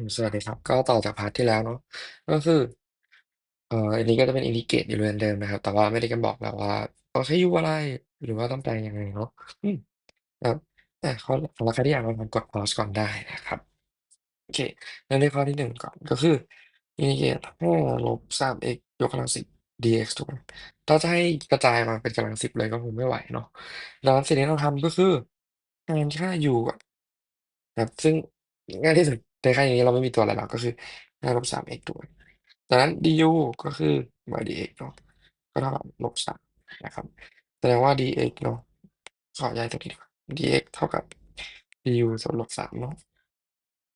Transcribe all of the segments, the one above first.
อืม สวัสดีครับ ก็ต่อจากพาร์ทที่แล้วเนาะ ก็คือ เอ่อ อันนี้ก็จะเป็น indicate อยู่เหมือนเดิมนะครับ แต่ว่าไม่ได้กันบอกแบบว่าต้องใช้ U อะไร หรือว่าต้องแปลยังไงเนาะ อืม ครับอาข้อ สำหรับใครที่อยากลองทำกด pause ก่อนได้นะครับ โอเค เริ่มที่ข้อที่ 1 ก่อน ก็คือ indicate 5ลบ 3x ยกกำลัง 10 dx ถูกไหม ถ้าจะให้กระจายมาเป็นกำลัง 10 เลยก็คงไม่ไหวเนาะ ดังนั้นสิ่งที่ต้องทำ ก็คือแทนค่า U ก่อน ครับ ซึ่งง่ายที่สุด ในค่าอย่างนี้เราไม่มีตัวอะไรหรอกก็คือ5ลบ 3x ถูกไหมดังนั้น du ก็คือ y dx เนาะก็เท่ากับลบ3นะครับแสดงว่า dx เนาะขอย้ายตรงนี้ดีกว่า dx เท่ากับ du ส่วนลบ3เนาะ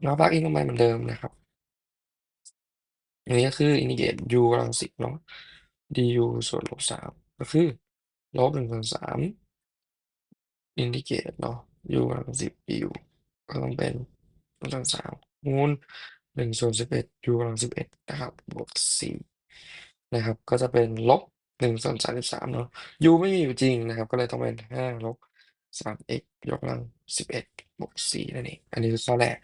แล้ว plug in ลงไปเหมือนเดิมนะครับอันนี้ก็คือ integrate u กำลัง10เนาะ du ส่วนลบ3ก็คือลบ1ส่วน3 integrate เนาะ u กำลัง10 du ก็ต้องเป็น1ส่วน3 คูณ1ส่วน11 u กำลัง11นะครับบวก4นะครับก็จะเป็นลบ1ส่วน33เนาะ u ไม่มีอยู่จริงนะครับ ก็เลยต้องเป็น5ลบ 3x ยกกำลัง11บเอ็ดบวก4นั่นเองอันนี้คือข้อแรก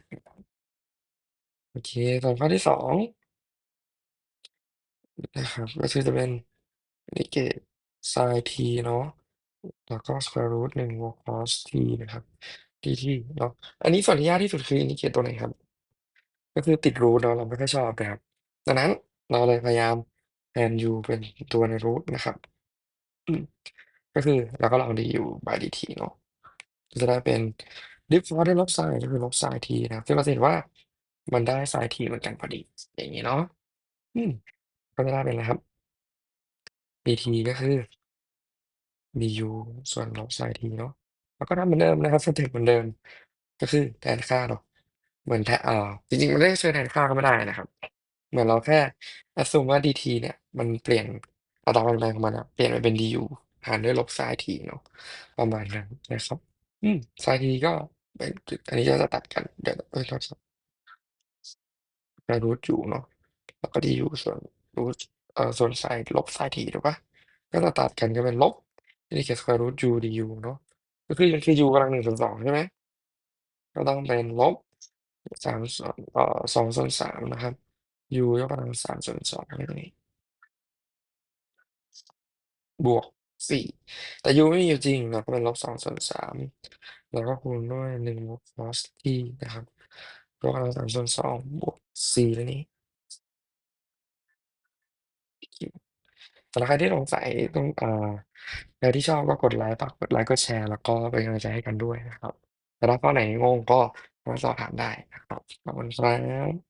โอเคส่วนข้อที่2นะครับก็คือจะเป็นนิเกต sin t เนาะแล้วก็ square root 1บวก cos t นะครับ dt เนาะอันนี้ส่วนที่ยากที่สุดคือ indicate ตัวไหนครับ ก็คือติด root เนาะ เราไม่ค่อยชอบนะครับ ดังนั้นเราเลยพยายามแทน u เป็นตัวใน root นะครับ อืม ก็คือเราก็ลอง du by dt เนาะ ก็จะได้เป็น diff พอได้ลบ sin ก็คือลบ sin t นะครับ ซึ่งเราจะเห็นว่ามันได้ sin t เหมือนกันพอดี อย่างงี้เนาะ อืม ก็จะได้เป็นอะไรครับ dt ก็คือ du ส่วนลบ sin t เนาะแล้วก็ทำเหมือนเดิมนะครับ สเต็ปเหมือนเดิม ก็คือแทนค่าเนาะ เหมือนแทอ่า จริง ๆ มันไม่ได้เชิงแทนค่าก็ไม่ได้นะครับ เหมือนเราแค่ assume ว่า dt เนี่ย มันเปลี่ยน อัตราการเปลี่ยนแปลงของมันอะเปลี่ยนไปเป็น du หารด้วยลบ sin t เนาะ ประมาณนั้นนะครับ อืม sin t ก็เป็นจุด อันนี้ก็จะตัดกัน เดี๋ยว เอ๊ย โทษครับ square root อยู่เนาะ แล้วก็ du ส่วน root เอ่อ ส่วน sin ลบ sin t ถูกเปล่า ก็จะตัดกันก็เป็นลบ integrate square root u du เนาะ ก็คือ มันคือ u กำลัง1ส่วน2ใช่ไหม ก็ต้องเป็นลบ 3ส่วนเอ่อ2ส่วน3นะครับ u ยกกำลัง3ส่วน2นั่นเองบวก 4 แต่ u ไม่มีอยู่จริง เราก็เป็นลบ2ส่วน3แล้วก็คูณด้วย 1 บวก cos t นะครับ ยกกำลัง3ส่วน2บวก4นั่นเองสำหรับใครที่สงสัยต้อง อ่า ใครที่ชอบก็กดไลค์ฝากกดไลค์กดแชร์ แล้วก็เป็นกำลังใจให้กันด้วยนะครับ แต่ถ้าข้อไหนงงก็ มาสอบถามได้นะครับขอบคุณครับ